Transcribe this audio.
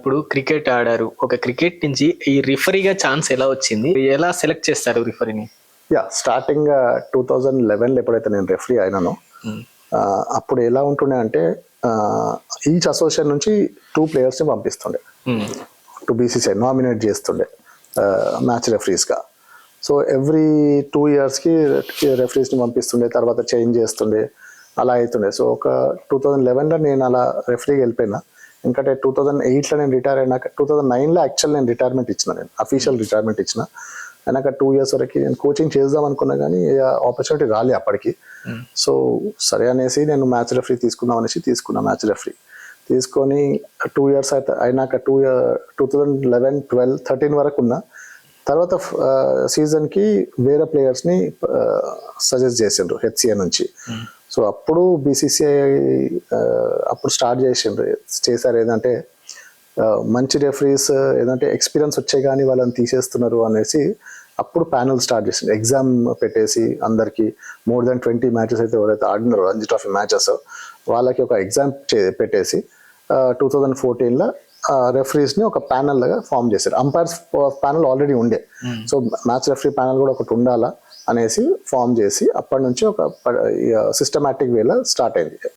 ఇప్పుడు క్రికెట్ ఆడారు. ఒక క్రికెట్ నుంచి ఈ రిఫరీగా ఛాన్స్ ఎలా వచ్చింది? ఎలా సెలెక్ట్ చేస్తారు రిఫరీని యా స్టార్టింగ్ టూ థౌజండ్ లెవెన్లో ఎప్పుడైతే నేను రెఫరీ అయినానో ఆ, అప్పుడు ఎలా ఉంటుండే అంటే ఈచ్ అసోసియేషన్ నుంచి టూ ప్లేయర్స్ని పంపిస్తుండే. టు బీసీసీఐ నామినేట్ చేస్తుండే మ్యాచ్ రెఫరీస్గా సో ఎవ్రీ టూ ఇయర్స్కి రెఫరీస్ని పంపిస్తుండే తర్వాత చేంజ్ చేస్తుండే అలా అవుతుండే. సో ఒక టూ థౌజండ్ లెవెన్లో నేను అలా రెఫరీకి వెళ్ళిపోయినా. ఎందుకంటే టూ థౌజండ్ ఎయిట్లో నేను రిటైర్ అయినాక టూ థౌజండ్ నైన్లో యాక్చువల్ నేను రిటైర్మెంట్ ఇచ్చిన నేను అఫీషియల్ రిటైర్మెంట్ ఇచ్చిన. అయినాక టూ ఇయర్స్ వరకు నేను కోచింగ్ చేద్దాం అనుకున్నా కానీ ఆపర్చునిటీ రాలే అప్పటికి. సో సరే అనేసి నేను మ్యాచ్ రెఫరీ తీసుకుందాం అనేసి తీసుకున్నా మ్యాచ్ రెఫరీ తీసుకొని టూ ఇయర్స్ అయితే అయినాక two two thousand eleven twelve thirteen వరకు ఉన్నా తర్వాత సీజన్కి వేరే ప్లేయర్స్ని సజెస్ట్ చేసిండ్రు హెచ్సిఏ నుంచి. సో అప్పుడు బీసీసీఐ అప్పుడు స్టార్ట్ చేసిండ్రు. చేశారు ఏదంటే మంచి రెఫరీస్ ఏదంటే ఎక్స్పీరియన్స్ వచ్చే కానీ వాళ్ళని తీసేస్తున్నారు అనేసి అప్పుడు ప్యానల్ స్టార్ట్ చేసింది ఎగ్జామ్ పెట్టేసి అందరికి మోర్ దెన్ ట్వంటీ మ్యాచెస్ అయితే ఎవరైతే ఆడినారో రంజీ ట్రోఫీ మ్యాచెస్ వాళ్ళకి ఒక ఎగ్జామ్ పెట్టేసి టూ థౌజండ్ ఫోర్టీన్లో రెఫరీస్ని ఒక ప్యానల్ లాగా ఫామ్ చేశారు. అంపైర్స్ ప్యానల్ ఆల్రెడీ ఉండే. సో మ్యాచ్ రెఫరీ ప్యానల్ కూడా ఒకటి ఉండాలా? అనేసి ఫామ్ చేసి అప్పటి నుంచి ఒక సిస్టమాటిక్ వేలో స్టార్ట్ అయింది.